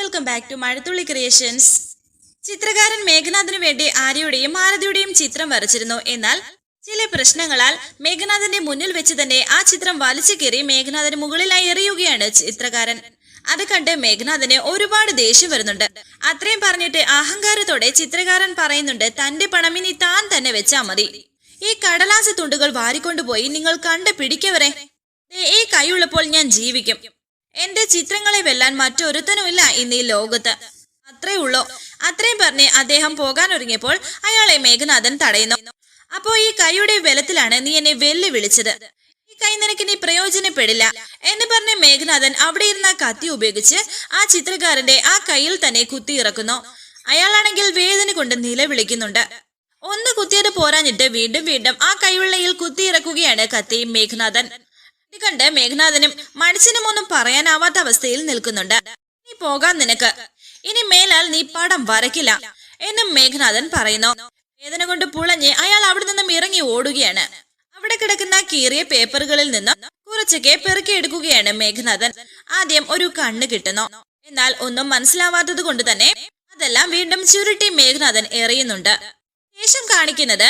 Welcome back to Mazhathulli creations ചിത്രകാരൻ മേഘനാഥിനു വേണ്ടി ആര്യയുടെയും ആരതിയുടെയും ചിത്രം വരച്ചിരുന്നു. എന്നാൽ ചില പ്രശ്നങ്ങളാൽ മേഘനാഥിന്റെ മുന്നിൽ വെച്ച് തന്നെ ആ ചിത്രം വലിച്ചു കയറി മേഘനാഥന് മുകളിലായി എറിയുകയാണ് ചിത്രകാരൻ. അത് കണ്ട് മേഘനാഥന് ഒരുപാട് ദേഷ്യം വരുന്നുണ്ട്. അത്രയും പറഞ്ഞിട്ട് അഹങ്കാരത്തോടെ ചിത്രകാരൻ പറയുന്നുണ്ട് തന്റെ പണം ഇനി താൻ തന്നെ വെച്ചാ മതി. ഈ കടലാസ തുണ്ടുകൾ വാരിക്കൊണ്ടുപോയി നിങ്ങൾ കണ്ട് പിടിക്കവരെ. ഈ കൈയുള്ളപ്പോൾ ഞാൻ ജീവിക്കും. എന്റെ ചിത്രങ്ങളെ വെല്ലാൻ മറ്റൊരുത്തനുമില്ല ഇന്ന് ഈ ലോകത്ത്. അത്രേ ഉള്ളൂ. അത്രയും പറഞ്ഞ് അദ്ദേഹം പോകാൻ ഒരുങ്ങിയപ്പോൾ അയാളെ മേഘനാഥൻ തടയുന്നു. അപ്പോ ഈ കൈയുടെ ബലത്തിലാണ് നീ എന്നെ വെല്ലു വിളിച്ചത് ഈ കൈ നിനക്ക് നീ പ്രയോജനപ്പെടില്ല എന്ന് പറഞ്ഞ മേഘനാഥൻ അവിടെ ഇരുന്ന കത്തി ഉപയോഗിച്ച് ആ ചിത്രകാരന്റെ ആ കയ്യിൽ തന്നെ കുത്തി ഇറക്കുന്നു. അയാളാണെങ്കിൽ വേദന കൊണ്ട് നിലവിളിക്കുന്നുണ്ട്. ഒന്ന് കുത്തിയത് പോരാഞ്ഞിട്ട് വീണ്ടും വീണ്ടും ആ കൈവെള്ളയിൽ കുത്തിയിറക്കുകയാണ് കത്തി മേഘനാഥൻ. ഇത് കണ്ട് മേഘനാഥനും മനുഷ്യനും ഒന്നും പറയാനാവാത്ത അവസ്ഥയിൽ നിൽക്കുന്നുണ്ട്. നീ പോകാൻ നിനക്ക്. ഇനി മേലാൽ നീ പടം വരയ്ക്കില്ല എന്നും മേഘനാഥൻ പറയുന്നു. വേദന കൊണ്ട് പുളഞ്ഞ് അയാൾ അവിടെ നിന്നും ഇറങ്ങി ഓടുകയാണ്. അവിടെ കിടക്കുന്ന കീറിയ പേപ്പറുകളിൽ നിന്ന് കുറച്ചൊക്കെ പെറുക്കിയെടുക്കുകയാണ് മേഘനാഥൻ. ആദ്യം ഒരു കണ്ണ് കിട്ടുന്നു. എന്നാൽ ഒന്നും മനസ്സിലാവാത്തത് കൊണ്ട് തന്നെ അതെല്ലാം വീണ്ടും ചുരുട്ടി മേഘനാഥൻ എറിയുന്നുണ്ട്. ശേഷം കാണിക്കുന്നത്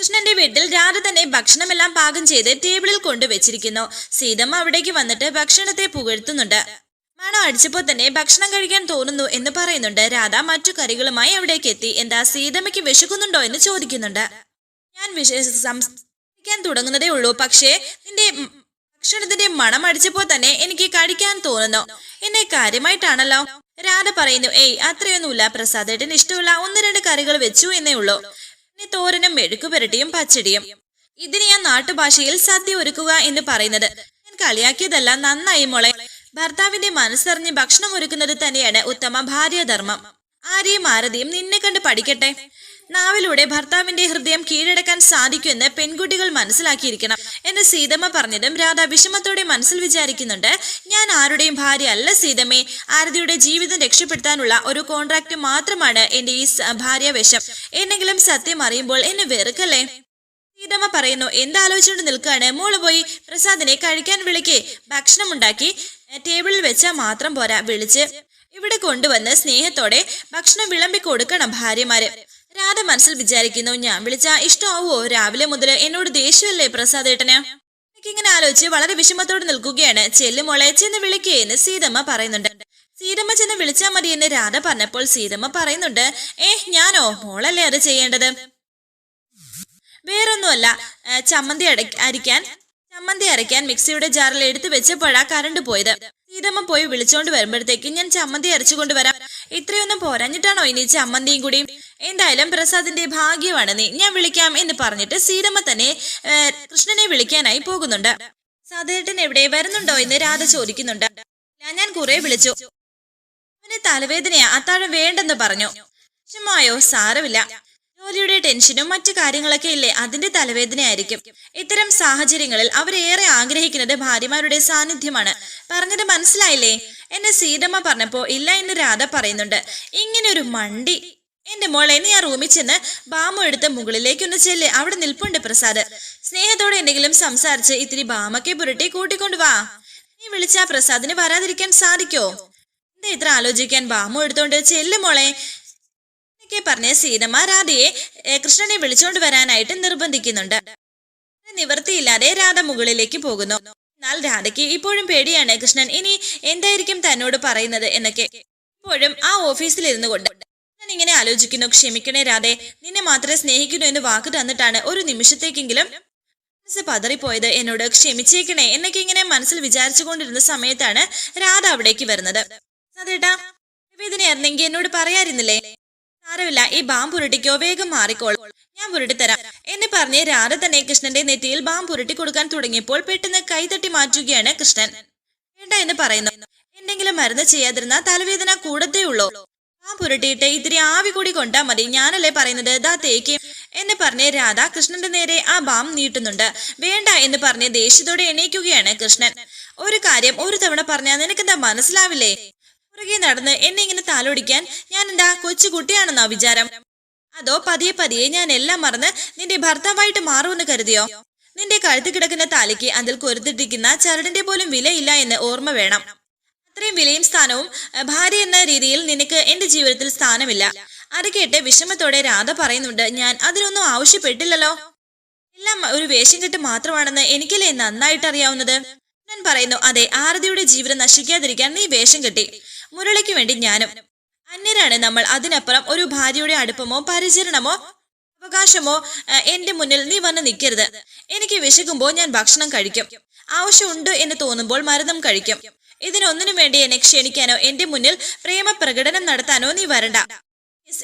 കൃഷ്ണന്റെ വീട്ടിൽ രാധ തന്നെ ഭക്ഷണമെല്ലാം പാകം ചെയ്ത് ടേബിളിൽ കൊണ്ടുവച്ചിരിക്കുന്നു. സീതമ്മ അവിടേക്ക് വന്നിട്ട് ഭക്ഷണത്തെ പുകഴ്ത്തുന്നുണ്ട്. മണം അടിച്ചപ്പോൾ തന്നെ ഭക്ഷണം കഴിക്കാൻ തോന്നുന്നു എന്ന് പറയുന്നുണ്ട്. രാധ മറ്റു കറികളുമായി അവിടേക്ക് എത്തി. എന്താ സീതമ്മയ്ക്ക് വിശക്കുന്നുണ്ടോ എന്ന് ചോദിക്കുന്നുണ്ട്. ഞാൻ സംസാരിക്കാൻ തുടങ്ങുന്നതേ ഉള്ളൂ. പക്ഷേ നിന്റെ ഭക്ഷണത്തിന്റെ മണം അടിച്ചപ്പോൾ തന്നെ എനിക്ക് കഴിക്കാൻ തോന്നുന്നു. എന്നെ കാര്യമായിട്ടാണല്ലോ? രാധ പറയുന്നു ഏയ് അത്രയൊന്നുമില്ല. പ്രസാദേട്ടന് ഇഷ്ടമുള്ള ഒന്ന് രണ്ട് കറികൾ വെച്ചു എന്നേ ഉള്ളൂ. തോരനും മെഴുക്കു പുരട്ടിയും പച്ചടിയും. ഇതിന് ഞാൻ നാട്ടുഭാഷയിൽ സദ്യ ഒരുക്കുക എന്ന് പറയുന്നത് ഞാൻ കളിയാക്കിയതെല്ലാം നന്നായി മോളെ. ഭർത്താവിന്റെ മനസ്സറിഞ്ഞ് ഭക്ഷണം ഒരുക്കുന്നത് തന്നെയാണ് ഉത്തമ ഭാര്യാധർമ്മം ആരെയും ആരതിയും നിന്നെ കണ്ട് പഠിക്കട്ടെ. നാവിലൂടെ ഭർത്താവിന്റെ ഹൃദയം കീഴടക്കാൻ സാധിക്കുമെന്ന് പെൺകുട്ടികൾ മനസ്സിലാക്കിയിരിക്കണം എന്ന് സീതമ്മ പറഞ്ഞതും രാധ വിഷമത്തോടെ മനസ്സിൽ വിചാരിക്കുന്നുണ്ട്. ഞാൻ ആരുടെയും ഭാര്യ അല്ല സീതമ്മേ. ആരതിയുടെ ജീവിതം രക്ഷപ്പെടുത്താനുള്ള ഒരു കോൺട്രാക്ട് മാത്രമാണ് എന്റെ ഈ ഭാര്യ ഭാര്യാവേഷം എന്നെങ്കിലും സത്യം അറിയുമ്പോൾ എന്നെ വെറുക്കല്ലേ? സീതമ്മ പറയുന്നു എന്താലോചിച്ചുകൊണ്ട് നിൽക്കുകയാണ്? മോൾ പോയി പ്രസാദിനെ കഴിക്കാൻ വിളിക്കേ. ഭക്ഷണം ഉണ്ടാക്കി ടേബിളിൽ വെച്ചാൽ മാത്രം പോരാ വിളിച്ച് ഇവിടെ കൊണ്ടുവന്ന് സ്നേഹത്തോടെ ഭക്ഷണം വിളമ്പി കൊടുക്കണം ഭാര്യമാര്. രാധ മനസ്സിൽ വിചാരിക്കുന്നു. ഞാൻ വിളിച്ച ഇഷ്ടമാവോ രാവിലെ മുതൽ എന്നോട് ദേഷ്യമല്ലേ പ്രസാദ് ഏട്ടന് എനിക്കിങ്ങനെ ആലോചിച്ച് വളരെ വിഷമത്തോടെ നിൽക്കുകയാണ്. ചെല്ലുമോളെ ചെന്ന് വിളിക്കേ എന്ന് സീതമ്മ പറയുന്നുണ്ട്. സീതമ്മ ചെന്ന് വിളിച്ചാൽ മതി എന്ന് രാധ പറഞ്ഞപ്പോൾ സീതമ്മ പറയുന്നുണ്ട് ഏ ഞാനോ? മോളല്ലേ അത് ചെയ്യേണ്ടത്? വേറൊന്നുമല്ല ചമ്മന്തി അരിക്കാൻ ചമ്മന്തി അരയ്ക്കാൻ മിക്സിയുടെ ജാറിൽ എടുത്തു വെച്ചപ്പോഴാ കറണ്ട് പോയത്. സീതമ്മ പോയി വിളിച്ചോണ്ട് വരുമ്പോഴത്തേക്ക് ഞാൻ ചമ്മന്തി അരച്ചുകൊണ്ട് കൊണ്ടുവരാം ഇത്രയൊന്നും പോരാഞ്ഞിട്ടാണോ ഇനി ചമ്മന്തിയും കൂടിയും? എന്തായാലും പ്രസാദിന്റെ ഭാഗ്യമാണ് നീ ഞാൻ വിളിക്കാം എന്ന് പറഞ്ഞിട്ട് സീതമ്മ തന്നെ കൃഷ്ണനെ വിളിക്കാനായി പോകുന്നുണ്ട്. സാധേട്ടൻ എവിടെ വരുന്നുണ്ടോ എന്ന് രാധ ചോദിക്കുന്നുണ്ട്. ഞാൻ കുറെ വിളിച്ചു. അവന് തലവേദനയാ അത്താഴം വേണ്ടെന്ന് പറഞ്ഞു. വിഷമായോ സാരമില്ല. ജോലിയുടെ ടെൻഷനും മറ്റു കാര്യങ്ങളൊക്കെ ഇല്ലേ? അതിന്റെ തലവേദനയായിരിക്കും. ഇത്തരം സാഹചര്യങ്ങളിൽ അവരേറെ ആഗ്രഹിക്കുന്നത് ഭാര്യമാരുടെ സാന്നിധ്യമാണ്. പറഞ്ഞത് മനസ്സിലായില്ലേ? എന്നെ സീതമ്മ പറഞ്ഞപ്പോ ഇല്ല എന്ന് രാധ പറയുന്നുണ്ട്. ഇങ്ങനെ ഒരു മണ്ടി. എന്റെ മോളെ നീ ആ റൂമിൽ ചെന്ന് ബാമു എടുത്ത് മുകളിലേക്കൊന്ന് ചെല്ല്. അവിടെ നിൽപ്പുണ്ട് പ്രസാദ്. സ്നേഹത്തോടെ എന്തെങ്കിലും സംസാരിച്ച് ഇത്തിരി ബാമക്കെ പുരട്ടി കൂട്ടിക്കൊണ്ടു വാ. നീ വിളിച്ച പ്രസാദിന് വരാതിരിക്കാൻ സാധിക്കോ? എന്താ ഇത്ര ആലോചിക്കാൻ ബാമു എടുത്തോണ്ട്? ചെല്ല് മോളെ. എന്നൊക്കെ പറഞ്ഞ് സീതമ്മ രാധയെ കൃഷ്ണനെ വിളിച്ചോണ്ട് വരാനായിട്ട് നിർബന്ധിക്കുന്നുണ്ട്. നിവൃത്തിയില്ലാതെ രാധ മുകളിലേക്ക് പോകുന്നു. എന്നാൽ രാധയ്ക്ക് ഇപ്പോഴും പേടിയാണ് കൃഷ്ണൻ ഇനി എന്തായിരിക്കും തന്നോട് പറയുന്നത്? എന്നൊക്കെ. ഇപ്പോഴും ആ ഓഫീസിൽ ഇരുന്നു കൊണ്ട്. ഞാൻ ഇങ്ങനെ ആലോചിക്കുന്നു ക്ഷമിക്കണേ രാധെ നിന്നെ മാത്രമേ സ്നേഹിക്കുന്നു എന്ന് വാക്ക് തന്നിട്ടാണ് ഒരു നിമിഷത്തേക്കെങ്കിലും മനസ്സ് പതറിപ്പോയത്. എന്നോട് ക്ഷമിച്ചേക്കണേ എന്നൊക്കെ ഇങ്ങനെ മനസ്സിൽ വിചാരിച്ചുകൊണ്ടിരുന്ന സമയത്താണ് രാധ അവിടേക്ക് വരുന്നത്. അതേട്ടാ വേദനയായിരുന്നെങ്കിൽ എന്നോട് പറയാതിരുന്നില്ലേ? സാരമില്ല. ഈ ബാം പുരട്ടിക്കോ വേഗം മാറിക്കോളൂ. ഞാൻ പുരട്ടിത്തരാം എന്ന് പറഞ്ഞ് രാധ തന്നെ കൃഷ്ണന്റെ നെറ്റിയിൽ ബാം പുരട്ടി കൊടുക്കാൻ തുടങ്ങിയപ്പോൾ പെട്ടെന്ന് കൈതട്ടി മാറ്റുകയാണ് കൃഷ്ണൻ. വേണ്ട എന്ന് പറയുന്നു. എന്തെങ്കിലും മരുന്ന് ചെയ്യാതിരുന്ന തലവേദന കൂടത്തേ ഉള്ളൂ. ബാം പുരട്ടിയിട്ട് ഇത്തിരി ആവി കൂടി കൊണ്ടാ മതി. ഞാനല്ലേ പറയുന്നത്? ദാ തേക്ക്. എന്ന് പറഞ്ഞ് രാധ കൃഷ്ണന്റെ നേരെ ആ ബാം നീട്ടുന്നുണ്ട്. വേണ്ട എന്ന് പറഞ്ഞ് ദേഷ്യത്തോടെ എണീക്കുകയാണ് കൃഷ്ണൻ. ഒരു കാര്യം ഒരു തവണ പറഞ്ഞാൽ നിനക്കെന്താ മനസ്സിലാവില്ലേ? പുറകെ നടന്ന് എന്നെ ഇങ്ങനെ താലോടിക്കാൻ ഞാൻ എന്താ കൊച്ചു കുട്ടിയാണെന്നോ വിചാരം? അതോ പതിയെ പതിയെ ഞാൻ എല്ലാം മറന്ന് നിന്റെ ഭർത്താവായിട്ട് മാറുമെന്ന് കരുതിയോ? നിന്റെ കഴുത്ത് കിടക്കുന്ന താലിക്ക് അതിൽ കൊരുത്തിട്ടിരിക്കുന്ന ചരടിന്റെ പോലും വിലയില്ല എന്ന് ഓർമ്മ വേണം. അത്രയും വിലയും സ്ഥാനവും ഭാര്യ എന്ന രീതിയിൽ നിനക്ക് എന്റെ ജീവിതത്തിൽ സ്ഥാനമില്ല. അത് കേട്ട് വിഷമത്തോടെ രാധ പറയുന്നുണ്ട് ഞാൻ അതിനൊന്നും ആവശ്യപ്പെട്ടില്ലല്ലോ. എല്ലാം ഒരു വേഷം കെട്ട് മാത്രമാണെന്ന് എനിക്കല്ലേ നന്നായിട്ട് അറിയാവുന്നത് ഞാൻ പറയുന്നു അതെ ആരതിയുടെ ജീവിതം നശിക്കാതിരിക്കാൻ നീ വേഷം കെട്ടി. മുരളിക്ക് വേണ്ടി ഞാനും. അന്യരാണ് നമ്മൾ. അതിനപ്പുറം ഒരു ഭാര്യയുടെ അടുപ്പമോ പരിചരണമോ അവകാശമോ എന്റെ മുന്നിൽ നീ വന്ന് നിൽക്കരുത്. എനിക്ക് വിശക്കുമ്പോൾ ഞാൻ ഭക്ഷണം കഴിക്കും. ആവശ്യമുണ്ട് എന്ന് തോന്നുമ്പോൾ മരുന്നും കഴിക്കും. ഇതിനൊന്നിനു വേണ്ടി എന്നെ ക്ഷണിക്കാനോ എന്റെ മുന്നിൽ പ്രേമ പ്രകടനം നടത്താനോ നീ വരണ്ട.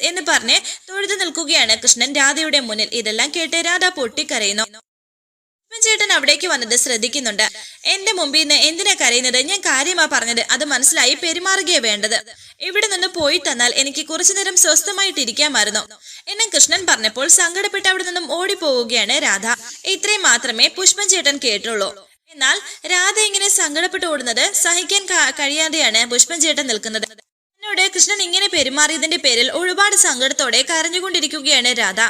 എന്ന് പറഞ്ഞ് തൊഴുതു നിൽക്കുകയാണ് കൃഷ്ണൻ രാധയുടെ മുന്നിൽ. ഇതെല്ലാം കേട്ട് രാധ പൊട്ടിക്കരയുന്നു. ചേട്ടൻ അവിടേക്ക് വന്നത് ശ്രദ്ധിക്കുന്നുണ്ട്. എന്റെ മുമ്പിൽ നിന്ന് എന്തിനാ കരയുന്നത്? ഞാൻ കാര്യമാ പറഞ്ഞത്. അത് മനസ്സിലായി പെരുമാറുകയേ വേണ്ടത്. ഇവിടെ നിന്ന് പോയി തന്നാൽ എനിക്ക് കുറച്ചു നേരം സ്വസ്ഥമായിട്ടിരിക്കാമായിരുന്നു. എന്നെ കൃഷ്ണൻ പറഞ്ഞപ്പോൾ സങ്കടപ്പെട്ട് അവിടെ നിന്നും ഓടിപ്പോവുകയാണ് രാധ. ഇത്രയും മാത്രമേ പുഷ്പൻ ചേട്ടൻ കേട്ടുള്ളൂ. എന്നാൽ രാധ ഇങ്ങനെ സങ്കടപ്പെട്ട് ഓടുന്നത് സഹിക്കാൻ കഴിയാതെയാണ് പുഷ്പൻ ചേട്ടൻ നിൽക്കുന്നത്. എന്നോട് കൃഷ്ണൻ ഇങ്ങനെ പെരുമാറിയതിന്റെ പേരിൽ ഒരുപാട് സങ്കടത്തോടെ കരഞ്ഞുകൊണ്ടിരിക്കുകയാണ് രാധ.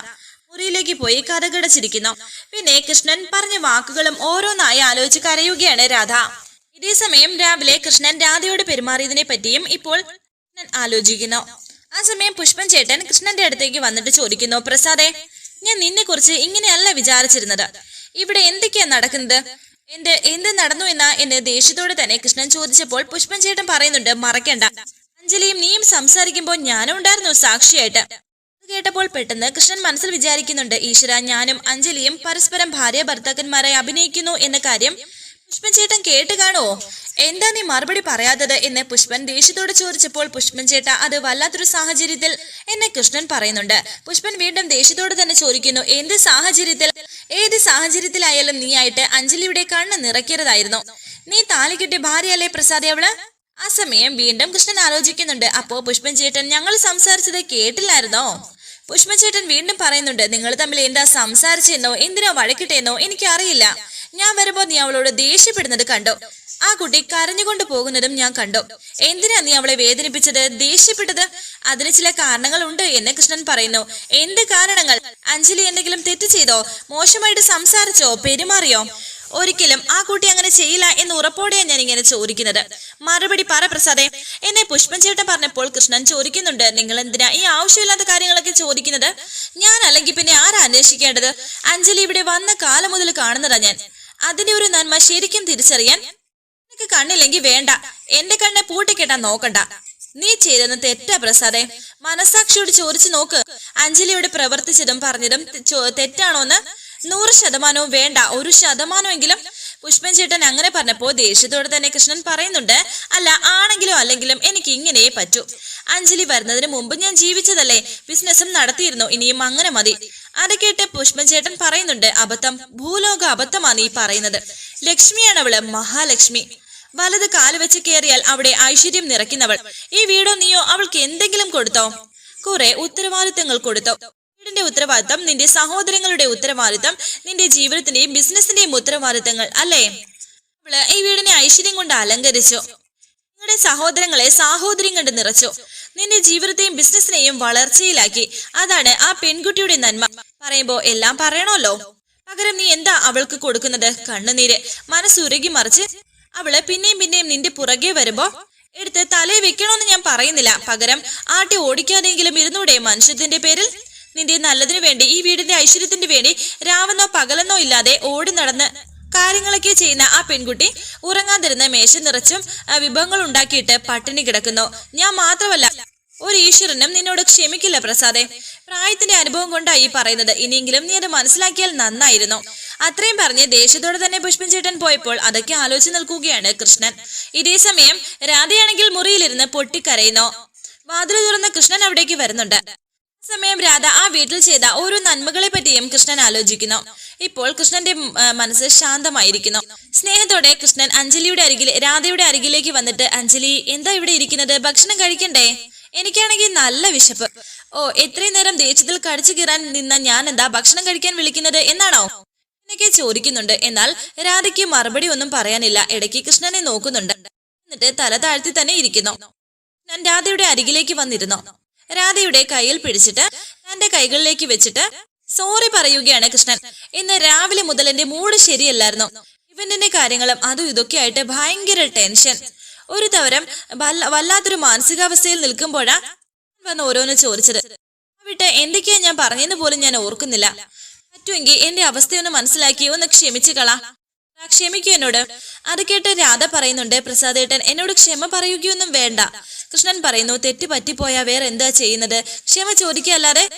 മുറിയിലേക്ക് പോയി കഥകടച്ചിരിക്കുന്നു പിന്നെ കൃഷ്ണൻ പറഞ്ഞ വാക്കുകളും ഓരോന്നായി ആലോചിച്ച് കരയുകയാണ് രാധ. ഇതേ സമയം രാവിലെ കൃഷ്ണൻ രാധയോട് പെരുമാറിയതിനെ പറ്റിയും ഇപ്പോൾ കൃഷ്ണൻ ആലോചിക്കുന്നു. ആ സമയം പുഷ്പൻ ചേട്ടൻ കൃഷ്ണന്റെ അടുത്തേക്ക് വന്നിട്ട് ചോദിക്കുന്നു പ്രസാദേ ഞാൻ നിന്നെ കുറിച്ച് ഇങ്ങനെയല്ല വിചാരിച്ചിരുന്നത്. ഇവിടെ എന്തൊക്കെയാ നടക്കുന്നത്? എന്റെ എന്ത് നടന്നു എന്ന എന്ന് ദേഷ്യത്തോടെ തന്നെ കൃഷ്ണൻ ചോദിച്ചപ്പോൾ പുഷ്പൻ ചേട്ടൻ പറയുന്നുണ്ട് മറക്കണ്ട. അഞ്ജലിയും നീയും സംസാരിക്കുമ്പോൾ ഞാനും ഉണ്ടായിരുന്നു സാക്ഷിയായിട്ട്. കേട്ടപ്പോൾ പെട്ടെന്ന് കൃഷ്ണൻ മനസ്സിൽ വിചാരിക്കുന്നുണ്ട് ഈശ്വര ഞാനും അഞ്ജലിയും പരസ്പരം ഭാര്യ ഭർത്താക്കന്മാരെ അഭിനയിക്കുന്നു എന്ന കാര്യം പുഷ്പൻ ചേട്ടൻ കേട്ട് എന്താ നീ മറുപടി പറയാത്തത്? എന്ന് പുഷ്പൻ ദേഷ്യത്തോട് ചോദിച്ചപ്പോൾ പുഷ്പൻ ചേട്ട അത് വല്ലാത്തൊരു സാഹചര്യത്തിൽ എന്നെ കൃഷ്ണൻ പറയുന്നുണ്ട്. പുഷ്പൻ വീണ്ടും ദേഷ്യത്തോട് തന്നെ ചോദിക്കുന്നു എന്ത് സാഹചര്യത്തിൽ? ഏത് സാഹചര്യത്തിലായാലും നീ ആയിട്ട് അഞ്ജലിയുടെ കണ്ണ് നിറയ്ക്കരുതായിരുന്നു. നീ താലി കെട്ടിയ ഭാര്യയല്ലേ പ്രസാദ് അവൾ? ആ സമയം വീണ്ടും കൃഷ്ണൻ ആലോചിക്കുന്നുണ്ട് അപ്പോ പുഷ്പൻ ചേട്ടൻ ഞങ്ങൾ സംസാരിച്ചത് കേട്ടില്ലായിരുന്നോ? പുഷ്പൻ ചേട്ടൻ വീണ്ടും പറയുന്നുണ്ട് നിങ്ങൾ തമ്മിൽ എന്താ സംസാരിച്ചെന്നോ എന്തിനോ വഴക്കിട്ടെന്നോ എനിക്കറിയില്ല. ഞാൻ വരുമ്പോൾ നീ അവളോട് ദേഷ്യപ്പെടുന്നത് കണ്ടോ? ആ കുട്ടി കരഞ്ഞുകൊണ്ട് പോകുന്നതും ഞാൻ കണ്ടു? എന്തിനാ നീ അവളെ വേദനിപ്പിച്ചത് ദേഷ്യപ്പെട്ടത്? അതിന് ചില കാരണങ്ങൾ ഉണ്ട് എന്ന് കൃഷ്ണൻ പറയുന്നു. എന്ത് കാരണങ്ങൾ? അഞ്ജലി എന്തെങ്കിലും തെറ്റ് ചെയ്തോ? മോശമായിട്ട് സംസാരിച്ചോ? പെരുമാറിയോ? ഒരിക്കലും ആ കുട്ടി അങ്ങനെ ചെയ്യില്ല എന്ന് ഉറപ്പോടെയാണ് ഞാൻ ഇങ്ങനെ ചോദിക്കുന്നത്. മറുപടി പറ പ്രസാദെ. എന്നെ പുഷ്പൻ ചേട്ടൻ പറഞ്ഞപ്പോൾ കൃഷ്ണൻ ചോദിക്കുന്നുണ്ട് നിങ്ങൾ എന്തിനാ ഈ ആവശ്യമില്ലാത്ത കാര്യങ്ങളൊക്കെ ചോദിക്കുന്നത്? ഞാൻ അല്ലെങ്കിൽ പിന്നെ ആരാ അന്വേഷിക്കേണ്ടത്? അഞ്ജലി ഇവിടെ വന്ന കാലം മുതൽ കാണുന്നതാ ഞാൻ. അതിന്റെ ഒരു നന്മ ശരിക്കും തിരിച്ചറിയാൻ നിനക്ക് കണ്ണില്ലെങ്കിൽ വേണ്ട. എന്റെ കണ്ണെ പൂട്ടിക്കെട്ടാൻ നോക്കണ്ട. നീ ചെയ്തെന്ന് തെറ്റാ പ്രസാദേ. മനസാക്ഷിയോട് ചോദിച്ചു നോക്ക്. അഞ്ജലിയോട് പ്രവർത്തിച്ചതും പറഞ്ഞതും തെറ്റാണോന്ന്? നൂറ് ശതമാനവും വേണ്ട ഒരു ശതമാനമെങ്കിലും പുഷ്പൻ ചേട്ടൻ അങ്ങനെ പറഞ്ഞപ്പോ ദേഷ്യത്തോടെ തന്നെ കൃഷ്ണൻ പറയുന്നുണ്ട് അല്ല ആണെങ്കിലും അല്ലെങ്കിലും എനിക്ക് ഇങ്ങനെയേ പറ്റൂ. അഞ്ജലി വരുന്നതിന് മുമ്പ് ഞാൻ ജീവിച്ചതല്ലേ ബിസിനസ്സും നടത്തിയിരുന്നു ഇനിയും അങ്ങനെ മതി. അത് കേട്ട് പുഷ്പൻ ചേട്ടൻ പറയുന്നുണ്ട് അബദ്ധം ഭൂലോക അബദ്ധമാണ് ഈ പറയുന്നത്. ലക്ഷ്മിയാണ് അവൾ മഹാലക്ഷ്മി. വലത് കാൽ വെച്ച് കയറിയാൽ അവിടെ ഐശ്വര്യം നിറയ്ക്കുന്നവൾ. ഈ വീടോ നീയോ അവൾക്ക് എന്തെങ്കിലും കൊടുത്തോ? കുറെ ഉത്തരവാദിത്തങ്ങൾ കൊടുത്തോ. വീടിന്റെ ഉത്തരവാദിത്തം നിന്റെ സഹോദരങ്ങളുടെ ഉത്തരവാദിത്തം നിന്റെ ജീവിതത്തിന്റെയും ബിസിനസിന്റെയും ഉത്തരവാദിത്തങ്ങൾ അല്ലേ? അവൾ ഈ വീടിനെ ഐശ്വര്യം കൊണ്ട് അലങ്കരിച്ചു. നിങ്ങളുടെ സഹോദരങ്ങളെ സാഹോദര്യം കണ്ട് നിറച്ചു. നിന്റെ ജീവിതത്തെയും ബിസിനസിനെയും വളർച്ചയിലാക്കി. അതാണ് ആ പെൺകുട്ടിയുടെ നന്മ. പറയുമ്പോ എല്ലാം പറയണമല്ലോ. പകരം നീ എന്താ അവൾക്ക് കൊടുക്കുന്നത്? കണ്ണുനീര്. മനസ്സുരുകി മറിച്ച് അവൾ പിന്നെയും പിന്നെയും നിന്റെ പുറകെ വരുമ്പോ എടുത്ത് തലയെ വെക്കണമെന്ന് ഞാൻ പറയുന്നില്ല. പകരം ആട്ടി ഓടിക്കാതെങ്കിലും ഇരുന്നൂടെ മനുഷ്യത്തിന്റെ പേരിൽ? നിന്റെ നല്ലതിനു വേണ്ടി ഈ വീടിന്റെ ഐശ്വര്യത്തിന്റെ വേണ്ടി രാവെന്നോ പകലെന്നോ ഇല്ലാതെ ഓടി നടന്ന് കാര്യങ്ങളൊക്കെ ചെയ്യുന്ന ആ പെൺകുട്ടി ഉറങ്ങാതിരുന്ന മേശ നിറച്ചും വിഭവങ്ങൾ ഉണ്ടാക്കിയിട്ട് പട്ടിണി കിടക്കുന്നു. ഞാൻ മാത്രമല്ല ഒരു ഈശ്വരനും നിന്നോട് ക്ഷമിക്കില്ല പ്രസാദെ. പ്രായത്തിന്റെ അനുഭവം കൊണ്ടായി ഈ പറയുന്നത്. ഇനിയെങ്കിലും നീ അത് മനസ്സിലാക്കിയാൽ നന്നായിരുന്നു. അത്രയും പറഞ്ഞ് ദേഷ്യത്തോടെ തന്നെ പുഷ്പൻ ചേട്ടൻ പോയപ്പോൾ അതൊക്കെ ആലോചിച്ച് നിൽക്കുകയാണ് കൃഷ്ണൻ. ഇതേ സമയം രാധയാണെങ്കിൽ മുറിയിലിരുന്ന് പൊട്ടിക്കരയുന്നു. വാതിൽ തുറന്ന് കൃഷ്ണൻ അവിടേക്ക് വരുന്നുണ്ട്. സമയം രാധ ആ വീട്ടിൽ ചെയ്ത ഓരോ നന്മകളെ പറ്റിയും കൃഷ്ണൻ ആലോചിക്കുന്നു. ഇപ്പോൾ കൃഷ്ണന്റെ മനസ്സ് ശാന്തമായിരിക്കുന്നു. സ്നേഹത്തോടെ കൃഷ്ണൻ അഞ്ജലിയുടെ അരികിൽ രാധയുടെ അരികിലേക്ക് വന്നിട്ട് അഞ്ജലി എന്താ ഇവിടെ ഇരിക്കുന്നത്? ഭക്ഷണം കഴിക്കണ്ടേ? എനിക്കാണെങ്കിൽ നല്ല വിശപ്പ്. ഓ എത്രയും നേരം ദേശത്തിൽ കടിച്ചു കീറാൻ നിന്ന ഞാൻ എന്താ ഭക്ഷണം കഴിക്കാൻ വിളിക്കുന്നത് എന്നാണോ? എന്നൊക്കെ ചോദിക്കുന്നുണ്ട്. എന്നാൽ രാധയ്ക്ക് മറുപടി ഒന്നും പറയാനില്ല. ഇടയ്ക്ക് കൃഷ്ണനെ നോക്കുന്നുണ്ട്. എന്നിട്ട് തല താഴ്ത്തി തന്നെ ഇരിക്കുന്നു. ഞാൻ രാധയുടെ അരികിലേക്ക് വന്നിരുന്നു. രാധയുടെ കയ്യിൽ പിടിച്ചിട്ട് തന്റെ കൈകളിലേക്ക് വെച്ചിട്ട് സോറി പറയുകയാണ് കൃഷ്ണൻ. ഇന്ന് രാവിലെ മുതൽ എന്റെ മൂഡ് ശരിയല്ലായിരുന്നു. ഇവന്റിന്റെ കാര്യങ്ങളും അതും ഇതൊക്കെ ആയിട്ട് ഭയങ്കര ടെൻഷൻ. ഒരു തവരം വല്ല- വല്ലാത്തൊരു മാനസികാവസ്ഥയിൽ നിൽക്കുമ്പോഴാ വന്ന് ഓരോന്ന് ചോദിച്ചത്. വിട്ട് എന്തൊക്കെയാ ഞാൻ പറഞ്ഞെന്ന് പോലും ഞാൻ ഓർക്കുന്നില്ല. പറ്റുമെങ്കിൽ എന്റെ അവസ്ഥയൊന്ന് മനസ്സിലാക്കി ഒന്ന് ക്ഷമിച്ചു കളാ. ക്ഷമിക്കൂ എന്നോട്. അത് കേട്ട് രാധ പറയുന്നുണ്ട് പ്രസാദേട്ടൻ എന്നോട് ക്ഷമ പറയുകയൊന്നും വേണ്ട. കൃഷ്ണൻ പറയുന്നു തെറ്റ് പറ്റിപ്പോയാ വേറെ എന്താ ചെയ്യുന്നത്? ക്ഷമ ചോദിക്കല്ലാതെ?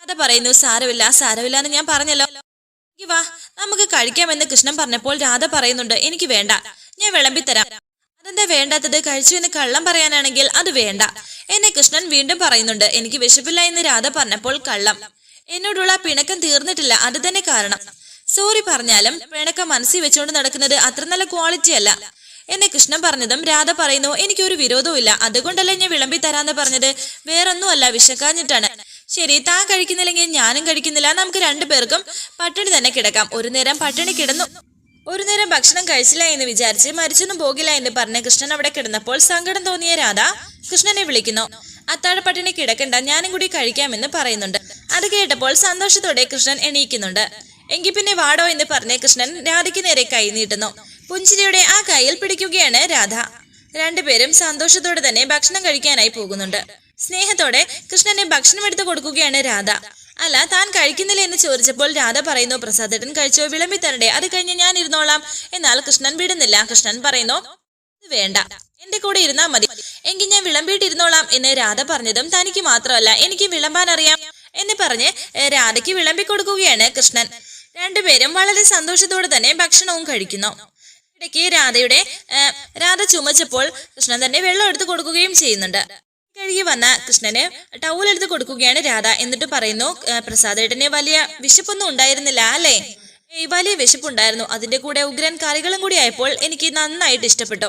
രാധ പറയുന്നു സാരമില്ല സാരമില്ല എന്ന് ഞാൻ പറഞ്ഞല്ലോ. "എങ്കി വാ നമുക്ക് കഴിക്കാമെന്ന് കൃഷ്ണൻ പറഞ്ഞപ്പോൾ രാധ പറയുന്നുണ്ട് എനിക്ക് വേണ്ട ഞാൻ വിളമ്പിത്തരാം. അതെന്താ വേണ്ടാത്തത്? കഴിച്ചു എന്ന് കള്ളം പറയാനാണെങ്കിൽ അത് വേണ്ട. എന്നെ കൃഷ്ണൻ വീണ്ടും പറയുന്നുണ്ട് എനിക്ക് വിശപ്പില്ല എന്ന് രാധ പറഞ്ഞപ്പോൾ കള്ളം. എന്നോടുള്ള പിണക്കം തീർന്നിട്ടില്ല അത് തന്നെ കാരണം. സോറി പറഞ്ഞാലും പിണക്കം മനസ്സിൽ വെച്ചുകൊണ്ട് നടക്കുന്നത് അത്ര നല്ല ക്വാളിറ്റി അല്ല. എന്നെ കൃഷ്ണൻ പറഞ്ഞതും രാധ പറയുന്നു എനിക്കൊരു വിരോധവും ഇല്ല. അതുകൊണ്ടല്ലേ ഞാൻ വിളമ്പി തരാന്ന് പറഞ്ഞത്? വേറൊന്നുമല്ല വിശക്കാഞ്ഞിട്ടാണ്. ശരി താൻ കഴിക്കുന്നില്ലെങ്കിൽ ഞാനും കഴിക്കുന്നില്ല. നമുക്ക് രണ്ടുപേർക്കും പട്ടിണി തന്നെ കിടക്കാം. ഒരു നേരം പട്ടിണി കിടന്നു. ഒരു നേരം ഭക്ഷണം കഴിച്ചില്ല എന്ന് വിചാരിച്ച് മരിച്ചൊന്നും പോകില്ല എന്ന് പറഞ്ഞ് കൃഷ്ണൻ അവിടെ കിടന്നപ്പോൾ സങ്കടം തോന്നിയ രാധ കൃഷ്ണനെ വിളിക്കുന്നു. അത്താഴപ്പട്ടിണി കിടക്കണ്ട ഞാനും കൂടി കഴിക്കാമെന്ന് പറയുന്നുണ്ട്. അത് കേട്ടപ്പോൾ സന്തോഷത്തോടെ കൃഷ്ണൻ എണീക്കുന്നുണ്ട്. എങ്കിൽ പിന്നെ വാടോ എന്ന് പറഞ്ഞ് കൃഷ്ണൻ രാധയ്ക്ക് നേരെ കൈ നീട്ടുന്നു. പുഞ്ചിരിയുടെ ആ കൈയിൽ പിടിക്കുകയാണ് രാധ. രണ്ടുപേരും സന്തോഷത്തോടെ തന്നെ ഭക്ഷണം കഴിക്കാനായി പോകുന്നുണ്ട്. സ്നേഹത്തോടെ കൃഷ്ണന് ഭക്ഷണം എടുത്തു കൊടുക്കുകയാണ് രാധ. അല്ല താൻ കഴിക്കുന്നില്ല എന്ന് ചോദിച്ചപ്പോൾ രാധ പറയുന്നു പ്രസാദേട്ടൻ കഴിച്ചോ? വിളമ്പി തരണ്ടേ? അത് കഴിഞ്ഞ് ഞാൻ ഇരുന്നോളാം. എന്നാൽ കൃഷ്ണൻ വിടുന്നില്ല. കൃഷ്ണൻ പറയുന്നു "ഇത് വേണ്ട. എന്റെ കൂടെ ഇരുന്നാ മതി. എങ്കിൽ ഞാൻ വിളമ്പിയിട്ടിരുന്നോളാം എന്ന് രാധ പറഞ്ഞതും തനിക്ക് മാത്രമല്ല എനിക്ക് വിളമ്പാൻ അറിയാം എന്ന് പറഞ്ഞ് രാധയ്ക്ക് വിളമ്പി കൊടുക്കുകയാണ് കൃഷ്ണൻ. രണ്ടുപേരും വളരെ സന്തോഷത്തോടെ തന്നെ ഭക്ഷണവും കഴിക്കുന്നു. ഇടയ്ക്ക് രാധയുടെ രാധ ചുമച്ചപ്പോൾ കൃഷ്ണൻ തന്നെ വെള്ളം എടുത്തു കൊടുക്കുകയും ചെയ്യുന്നുണ്ട്. കഴുകി വന്ന കൃഷ്ണന് ടൗൽ എടുത്ത് കൊടുക്കുകയാണ് രാധ. എന്നിട്ട് പറയുന്നു പ്രസാദേട്ടനെ വലിയ വിശപ്പൊന്നും ഉണ്ടായിരുന്നില്ല അല്ലേ? വലിയ വിശപ്പുണ്ടായിരുന്നു. അതിന്റെ കൂടെ ഉഗ്രൻ കറികളും കൂടി ആയപ്പോൾ എനിക്ക് നന്നായിട്ട് ഇഷ്ടപ്പെട്ടു.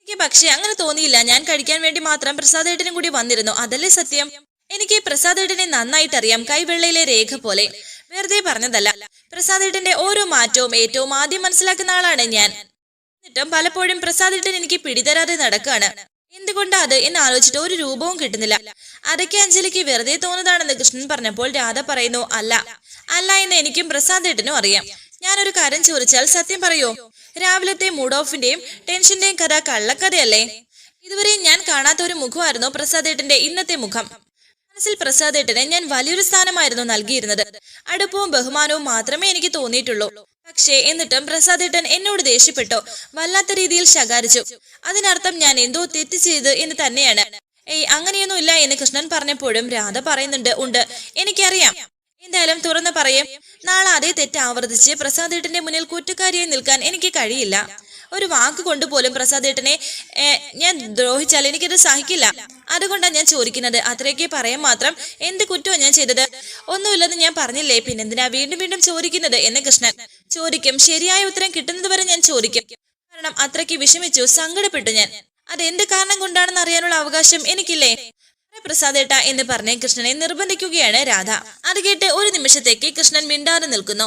എനിക്ക് പക്ഷേ അങ്ങനെ തോന്നിയില്ല. ഞാൻ കഴിക്കാൻ വേണ്ടി മാത്രം പ്രസാദേട്ടനും കൂടി വന്നിരുന്നു. അതല്ലേ സത്യം? എനിക്ക് പ്രസാദേട്ടനെ നന്നായിട്ട് അറിയാം കൈവെള്ളയിലെ രേഖ പോലെ. വെറുതെ പറഞ്ഞതല്ല. പ്രസാദേട്ടന്റെ ഓരോ മാറ്റവും ഏറ്റവും ആദ്യം മനസ്സിലാക്കുന്ന ആളാണ് ഞാൻ. എന്നിട്ടും പലപ്പോഴും പ്രസാദേട്ടൻ എനിക്ക് പിടിതരാതെ നടക്കുകയാണ് എന്തുകൊണ്ടാ അത് എന്ന് ആലോചിച്ചിട്ട് ഒരു രൂപവും കിട്ടുന്നില്ല. അതൊക്കെ അഞ്ജലിക്ക് വെറുതെ തോന്നുന്നതാണെന്ന് കൃഷ്ണൻ പറഞ്ഞപ്പോൾ രാധ പറയുന്നു അല്ല അല്ല എന്ന് എനിക്കും പ്രസാദേട്ടനും അറിയാം. ഞാനൊരു കാര്യം ചോദിച്ചാൽ സത്യം പറയോ? രാവിലത്തെ മൂഡ് ഓഫിന്റെയും ടെൻഷന്റെയും കഥ കള്ളക്കഥയല്ലേ? ഇതുവരെയും ഞാൻ കാണാത്ത ഒരു മുഖമായിരുന്നു പ്രസാദേട്ടന്റെ ഇന്നത്തെ മുഖം. മനസ്സിൽ പ്രസാദേട്ടന് ഞാൻ വലിയൊരു സ്ഥാനമായിരുന്നു നൽകിയിരുന്നത്. അടുപ്പവും ബഹുമാനവും മാത്രമേ എനിക്ക് തോന്നിയിട്ടുള്ളൂ. പക്ഷേ എന്നിട്ടും പ്രസാദേട്ടൻ എന്നോട് ദേഷ്യപ്പെട്ടു? വല്ലാത്ത രീതിയിൽ ശകാരിച്ചു. അതിനർത്ഥം ഞാൻ എന്തോ തെറ്റ് ചെയ്ത് എന്ന് തന്നെയാണ്. ഏയ് അങ്ങനെയൊന്നും ഇല്ല എന്ന് കൃഷ്ണൻ പറഞ്ഞപ്പോഴും രാധ പറയുന്നുണ്ട് ഉണ്ട്. എനിക്കറിയാം. എന്തായാലും തുറന്നു പറയും. നാളെ അതേ തെറ്റ് ആവർത്തിച്ച് പ്രസാദേട്ടന്റെ മുന്നിൽ കുറ്റക്കാരിയായി നിൽക്കാൻ എനിക്ക് കഴിയില്ല. ഒരു വാക്ക് കൊണ്ട് പോലും പ്രസാദേട്ടനെ ഏ, ഞാൻ ദ്രോഹിച്ചാൽ എനിക്കത് സഹിക്കില്ല. അതുകൊണ്ടാണ് ഞാൻ ചോദിക്കുന്നത്. അത്രയൊക്കെ പറയാൻ മാത്രം എന്ത് കുറ്റവും ഞാൻ ചെയ്തത്? ഒന്നുമില്ലെന്ന് ഞാൻ പറഞ്ഞില്ലേ? പിന്നെന്തിനാ വീണ്ടും വീണ്ടും ചോദിക്കുന്നത് എന്ന് കൃഷ്ണൻ? ചോദിക്കും. ശരിയായ ഉത്തരം കിട്ടുന്നത് വരെ ഞാൻ ചോദിക്കും. കാരണം അത്രയ്ക്ക് വിഷമിച്ചു സങ്കടപ്പെട്ടു ഞാൻ. അത് എന്ത് കാരണം കൊണ്ടാണെന്ന് അറിയാനുള്ള അവകാശം എനിക്കില്ലേ? പ്രസാദ് പ്രസാദേട്ട എന്ന് പറഞ്ഞ് കൃഷ്ണനെ നിർബന്ധിക്കുകയാണ് രാധ. അത് കേട്ട് ഒരു നിമിഷത്തേക്ക് കൃഷ്ണൻ മിണ്ടാതെ നിൽക്കുന്നു.